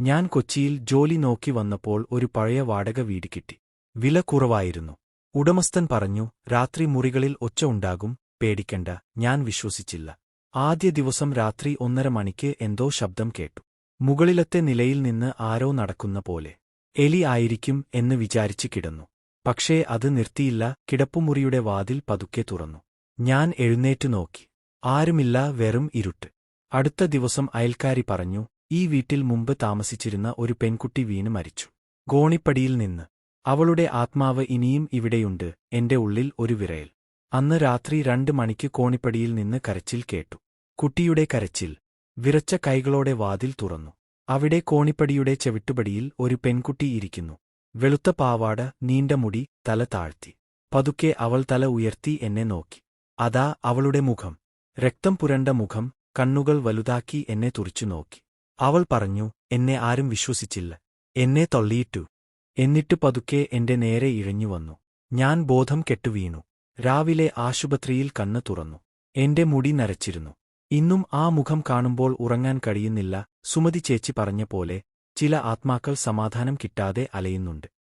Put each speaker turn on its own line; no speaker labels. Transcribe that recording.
ഞാൻ കൊച്ചിയിൽ ജോലി നോക്കി വന്നപ്പോൾ ഒരു പഴയ വാടക വീട് കിട്ടി. വില കുറവായിരുന്നു. ഉടമസ്ഥൻ പറഞ്ഞു രാത്രി മുറികളിൽ ഒച്ച ഉണ്ടാകും പേടിക്കണ്ട ഞാൻ വിശ്വസിച്ചില്ല. ആദ്യ ദിവസം രാത്രി ഒന്നര മണിക്ക് എന്തോ ശബ്ദം കേട്ടു. മുകളിലത്തെ നിലയിൽ നിന്ന് ആരോ നടക്കുന്ന പോലെ. എലി ആയിരിക്കും എന്ന് വിചാരിച്ചു കിടന്നു. പക്ഷേ അത് നിർത്തിയില്ല കിടപ്പുമുറിയുടെ വാതിൽ പതുക്കെ തുറന്നു. ഞാൻ എഴുന്നേറ്റു നോക്കി. ആരുമില്ല വെറും ഇരുട്ട്. അടുത്ത ദിവസം അയൽക്കാരി പറഞ്ഞു ഈ വീട്ടിൽ മുമ്പ് താമസിച്ചിരുന്ന ഒരു പെൺകുട്ടി വീണ് മരിച്ചു. ഗോണിപ്പടിയിൽ നിന്ന് അവളുടെ ആത്മാവ് ഇനിയും ഇവിടെയുണ്ട് എന്റെ ഉള്ളിൽ ഒരു വിറയൽ. അന്ന് രാത്രി രണ്ട് മണിക്ക് കോണിപ്പടിയിൽ നിന്ന് കരച്ചിൽ കേട്ടു. കുട്ടിയുടെ കരച്ചിൽ വിറച്ച കൈകളോടെ വാതിൽ തുറന്നു. അവിടെ കോണിപ്പടിയുടെ ചെവിട്ടുപടിയിൽ ഒരു പെൺകുട്ടി ഇരിക്കുന്നു. വെളുത്ത പാവാട നീണ്ട മുടി തല താഴ്ത്തി. പതുക്കെ അവൾ തല ഉയർത്തി എന്നെ നോക്കി. അതാ അവളുടെ മുഖം. രക്തം പുരണ്ട മുഖം കണ്ണുകൾ വലുതാക്കി എന്നെ തുറിച്ചു നോക്കി. അവൾ പറഞ്ഞു എന്നെ ആരും വിശ്വസിച്ചില്ല. എന്നെ തള്ളിയിട്ടു. എന്നിട്ട് പതുക്കെ എന്റെ നേരെ ഇഴഞ്ഞുവന്നു ഞാൻ ബോധം കെട്ടുവീണു. രാവിലെ ആശുപത്രിയിൽ കണ്ണ് തുറന്നു. എന്റെ മുടി നരച്ചിരുന്നു. ഇന്നും ആ മുഖം കാണുമ്പോൾ ഉറങ്ങാൻ കഴിയുന്നില്ല സുമതി ചേച്ചി പറഞ്ഞ പോലെ ചില ആത്മാക്കൾ സമാധാനം കിട്ടാതെ അലയുന്നുണ്ട്.